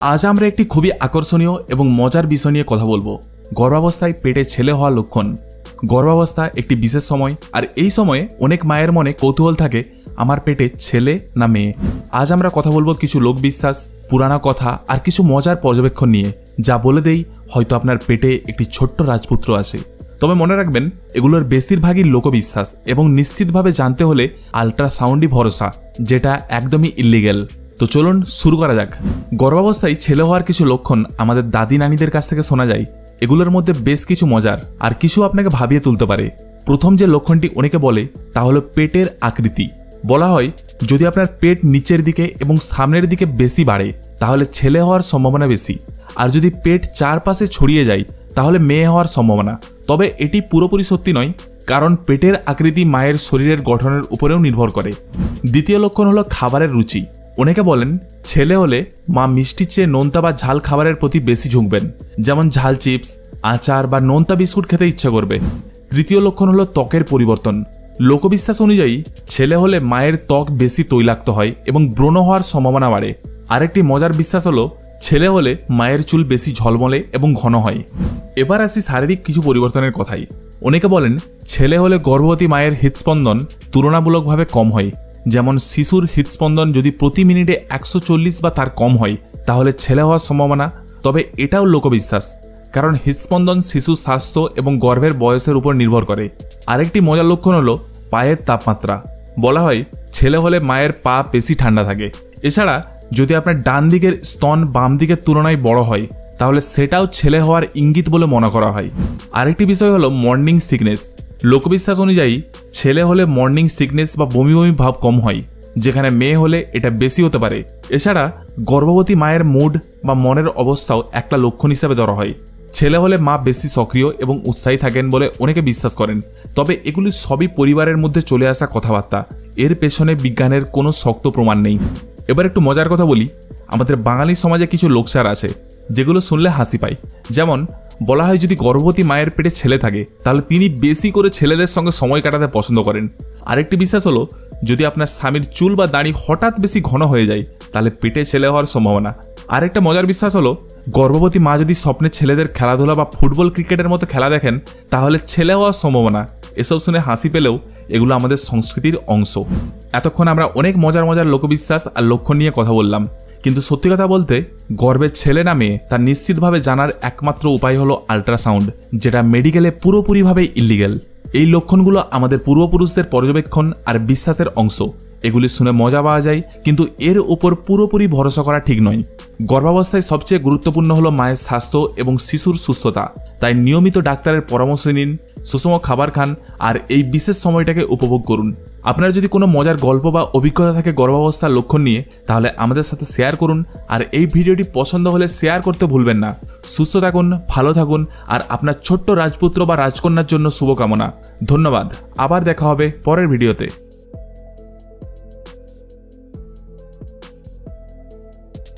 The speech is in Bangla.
আজ আমরা একটি খুবই আকর্ষণীয় এবং মজার বিষয় নিয়ে কথা বলব। গর্ভাবস্থায় পেটে ছেলে হওয়ার লক্ষণ। গর্ভাবস্থা একটি বিশেষ সময়, আর এই সময়ে অনেক মায়ের মনে কৌতূহল থাকে, আমার পেটে ছেলে না মেয়ে? আজ আমরা কথা বলব কিছু লোকবিশ্বাস পুরানা কথা, আর কিছু মজার পর্যবেক্ষণ নিয়ে, যা বলে দেই হয়তো আপনার পেটে একটি ছোট্ট রাজপুত্র আছে। তবে মনে রাখবেন, এগুলোর বেশিরভাগই লোকবিশ্বাস এবং নিশ্চিতভাবে জানতে হলে আল্ট্রাসাউন্ডই ভরসা, যেটা একদমই ইলিগেল তো চলুন শুরু করা যাক। গর্ভাবস্থায় ছেলে হওয়ার কিছু লক্ষণ আমাদের দাদি নানিদের কাছ থেকে শোনা যায়। এগুলোর মধ্যে বেশ কিছু মজার আর কিছু আপনাকে ভাবিয়ে তুলতে পারে। প্রথম যে লক্ষণটি অনেকে বলে, তা হলো পেটের আকৃতি। বলা হয়, যদি আপনার পেট নিচের দিকে এবং সামনের দিকে বেশি বাড়ে, তাহলে ছেলে হওয়ার সম্ভাবনা বেশি। আর যদি পেট চারপাশে ছড়িয়ে যায়, তাহলে মেয়ে হওয়ার সম্ভাবনা। তবে এটি পুরোপুরি সত্যি নয়, কারণ পেটের আকৃতি মায়ের শরীরের গঠনের উপরেও নির্ভর করে। দ্বিতীয় লক্ষণ হলো খাবারের রুচি। অনেকে বলেন, ছেলে হলে মা মিষ্টির চেয়ে নোনতা বা ঝাল খাবারের প্রতি বেশি ঝুঁকবেন। যেমন ঝাল চিপস, আচার বা নোনতা বিস্কুট খেতে ইচ্ছা করবে। তৃতীয় লক্ষণ হলো ত্বকের পরিবর্তন। লোকবিশ্বাস অনুযায়ী, ছেলে হলে মায়ের ত্বক বেশি তৈলাক্ত হয় এবং ব্রণ হওয়ার সম্ভাবনা বাড়ে। আরেকটি মজার বিশ্বাস হলো, ছেলে হলে মায়ের চুল বেশি ঝলমলে এবং ঘন হয়। এবার আসি শারীরিক কিছু পরিবর্তনের কথাই অনেকে বলেন, ছেলে হলে গর্ভবতী মায়ের হৃদস্পন্দন তুলনামূলকভাবে কম হয়। যেমন শিশুর হৃদস্পন্দন যদি প্রতি মিনিটে একশো চল্লিশ বা তার কম হয়, তাহলে ছেলে হওয়ার সম্ভাবনা, তবে এটাও লোকবিশ্বাস, কারণ হৃদস্পন্দন শিশুর স্বাস্থ্য এবং গর্ভের বয়সের উপর নির্ভর করে। আরেকটি মজার লক্ষণ হলো পায়ের তাপমাত্রা। বলা হয়, ছেলে হলে মায়ের পা বেশি ঠান্ডা থাকে। এছাড়া, যদি আপনার ডান দিকের স্তন বাম দিকের তুলনায় বড় হয়, তাহলে সেটাও ছেলে হওয়ার ইঙ্গিত বলে মনে করা হয়। আরেকটি বিষয় হলো মর্নিং সিকনেস লোকবিশ্বাস অনুযায়ী, ছেলে হলে মর্নিং সিকনেস বা বমি বমি ভাব কম হয়, যেখানে মেয়ে হলে এটা বেশি হতে পারে। এছাড়া, গর্ভবতী মায়ের মুড বা মনের অবস্থাও একটা লক্ষণ হিসাবে ধরা হয়। ছেলে হলে মা বেশি সক্রিয় এবং উৎসাহী থাকেন বলে অনেকে বিশ্বাস করেন। তবে এগুলি সবই পরিবারের মধ্যে চলে আসা কথাবার্তা। এর পেছনে বিজ্ঞানের কোনো শক্ত প্রমাণ নেই। এবার একটু মজার কথা বলি। আমাদের বাঙালি সমাজে কিছু লোকসার আছে। যেগুলো শুনলে হাসি পায়। যেমন, বলা হয় যদি গর্ভবতী মায়ের পেটে ছেলে থাকে, তাহলে তিনি বেশি করে ছেলেদের সঙ্গে সময় কাটাতে পছন্দ করেন। আরেকটি বিশ্বাস হলো, যদি আপনার স্বামীর চুল বা দাড়ি হঠাৎ বেশি ঘন হয়ে যায়, তাহলে পেটে ছেলে হওয়ার সম্ভাবনা। আরেকটা মজার বিশ্বাস হলো, গর্ভবতী মা যদি স্বপ্নে ছেলেদের খেলাধুলা বা ফুটবল ক্রিকেটের মতো খেলা দেখেন, তাহলে ছেলে হওয়ার সম্ভাবনা। এসব শুনে হাসি পেলেও এগুলো আমাদের সংস্কৃতির অংশ। এতক্ষণ আমরা অনেক মজার মজার লোকবিশ্বাস আর লক্ষণ নিয়ে কথা বললাম। কিন্তু সত্যি কথা বলতে, গর্বের ছেলে না মেয়ে তা নিশ্চিতভাবে জানার একমাত্র উপায় হলো আল্ট্রাসাউন্ড, যেটা মেডিকেলে পুরোপুরিভাবে ইলিগেল এই লক্ষণগুলো আমাদের পূর্বপুরুষদের পর্যবেক্ষণ আর বিশ্বাসের অংশ। এগুলি শুনে মজা পাওয়া যায়, কিন্তু এর উপর পুরোপুরি ভরসা করা ঠিক নয়। গর্ভাবস্থায় সবচেয়ে গুরুত্বপূর্ণ হলো মায়ের স্বাস্থ্য এবং শিশুর সুস্থতা। তাই নিয়মিত ডাক্তারের পরামর্শ নিন, সুষম খাবার খান, আর এই বিশেষ সময়টাকে উপভোগ করুন। আপনার যদি কোনো মজার গল্প বা অভিজ্ঞতা থাকে গর্ভাবস্থার লক্ষণ নিয়ে, তাহলে আমাদের সাথে শেয়ার করুন, আর এই ভিডিওটি পছন্দ হলে শেয়ার করতে ভুলবেন না। সুস্থ থাকুন, ভালো থাকুন, আর আপনার ছোট্ট রাজপুত্র বা রাজকন্যার জন্য শুভকামনা। ধন্যবাদ, আবার দেখা হবে পরের ভিডিওতে।